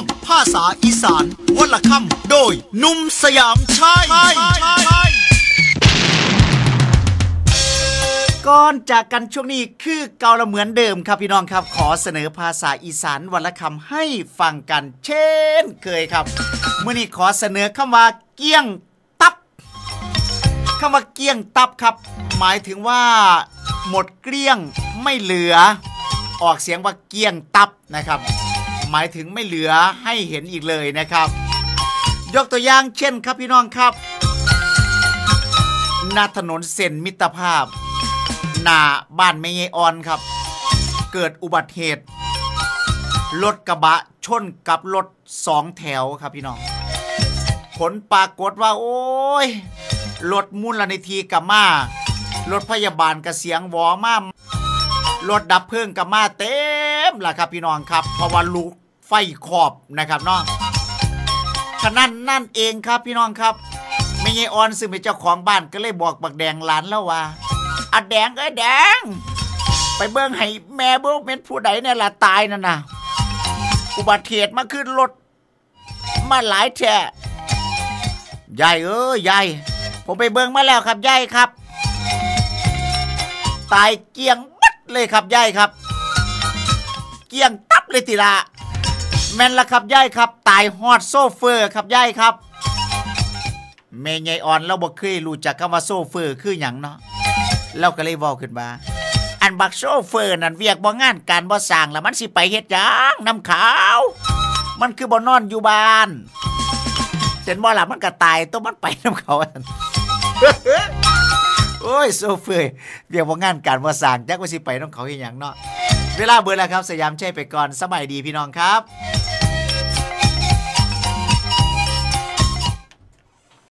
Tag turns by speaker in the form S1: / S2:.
S1: วงภาษาอีสานวันละคำโดยหนุ่มสยามชายก่อนจากกันช่วงนี้คือเกาละเหมือนเดิมครับพี่น้องครับ ขอเสนอภาษาอีสานวันละคำให้ฟังกัน เช่นเคยครับเมื่อนี้ขอเสนอคำว่า เกี้ยงตับคำว่าเกี้ยงตับครับ หมายถึงว่า หมดเกลี้ยงไม่เหลือ ออกเสียงว่าเกี้ยงตับนะครับ หมายถึงไม่เหลือให้เห็นอีกเลยนะครับ ยกตัวอย่างเช่นครับพี่น้องครับหน้าถนนเส้นมิตรภาพ หน้าบ้านไม่ยออนครับ เกิดอุบัติเหตุ รถกระบะชนกับรถสองแถวครับพี่น้อง ผลปรากฏว่า โอ้ยรถมูลนิธิกับมารถพยาบาลกระเสียงวอมารถดับเพลิงกับมาเต็ มล่ะครับพี่น้องครับ เพราะว่าลูกไฟขอบนะครับเนาะฉะนั้นนั่นเองครับพี่น้องครับไม่ยออนซึ่งเป็นเจ้าของบ้านก็เลยบอกบักแดงหลานแล้วว่าอะแดงเอ้ยแดง ไปเบิ้งให้แม่เบิ้งเป็นผู้ใดเนี่ยล่ะตายนั่นนะอุบัติเหตุมาขึ้นรถมาหลายแท่ยายเอ้ยยายผมไปเบิ้งมาแล้วครับยายครับ ตายเกียงบัดเลยครับยายครับ เกียงตับเลยติละแม่นละครับย่ายครับ ตายฮอดโซเฟอร์ครับย่ายครับแม่ใหญ่อ่อนเราบ่เคยรู้จักคำว่าโซเฟอร์คือหยังเนาะเราก็เลยเว้าขึ้นมาอันบักโซเฟอร์นั่นเวียกบ่งานการบ่สร้างแล้วมันสิไปเฮ็ดหยังน้ำขาว มันคือบ่นอนอยู่บ้านเห็นบ่ล่ะมันก็ตายตัวมันไปน้ำเขาโอ้ยโซเฟอร์เรียกว่งานการว่สร้างจักว่าสิไปน้องเขาเฮ็ดหยังเนาะ เวลาเบิดแล้วครับ สยามเช่ไปก่อนสบายดีพี่น้องครับ